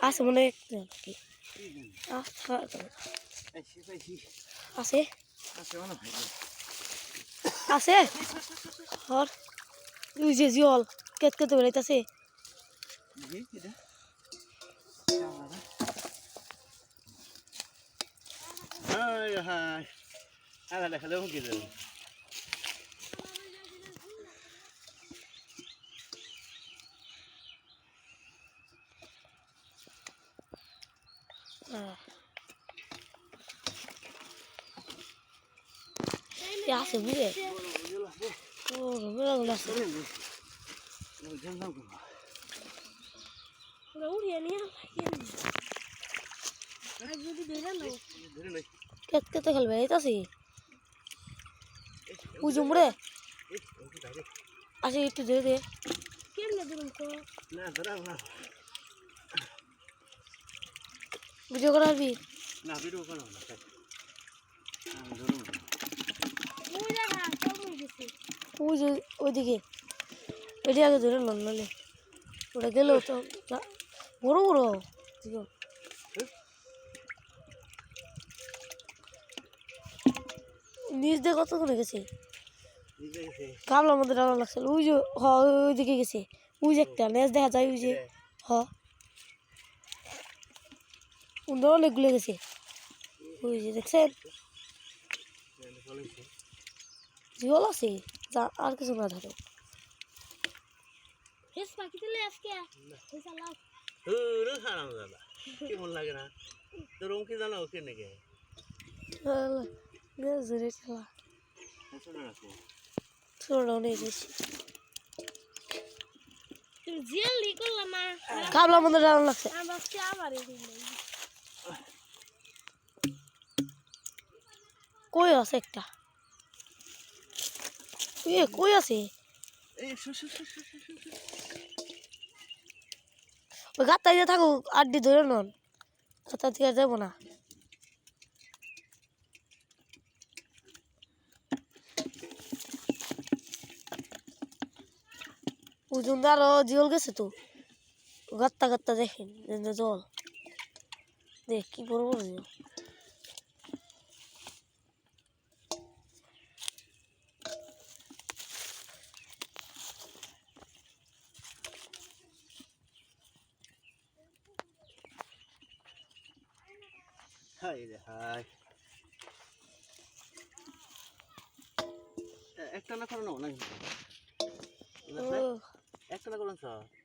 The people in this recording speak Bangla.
আছে মনে হয় আছে? আছে? হয় হর ওই যে জিওল কেত কেতে বেড়াইতেছে দেখি এটা হাই। হাই আলা দেখালে মুখে দেবে আছে বুঝে ও রঙগুলো আছে উড়িয়ে নিয়ে যদি ধরে নাও ধরে নাই কেত কেতে খেলবে উজুমরে এই ওকে বাইরে আসি একটু ধরে দে কেমনে ধরুন তো না ধরা না ভিডিও করা হবি? না ভিডিও না ওই যে ওইদিকে। ওইটি আগে ধরে নন নালে ওটা গেলেও তো বড় বড়। নিচ দিয়ে কত করে গেছে। কামলার মধ্যে ডালা লাগছিল। ওই যে হ ওইদিকে গেছে। ওই যে একটা নেচ দেখা যায় ওই যে হ। উন্দর অনেকগুলো গেছে। ওই যে দেখছেন? জিওল আছে যা আর কিছু না ধরে। কেমন লাগে না? তোর কি জানো ওকে নাকি জোরে খেলা। লাগছে। আবার কই আছে একটা? এ কই আছে। ওই গাত্তা দিয়ে থাকুক আড্ডি ধরে নন। থেকে আর যাব না। ওজন আরও জিওল গেছে তো। গাত্তা গাত্তা দেখেন জল। দেখ কি জিওল হাই রে হাই একটা না করো না একটা না করুন স্যার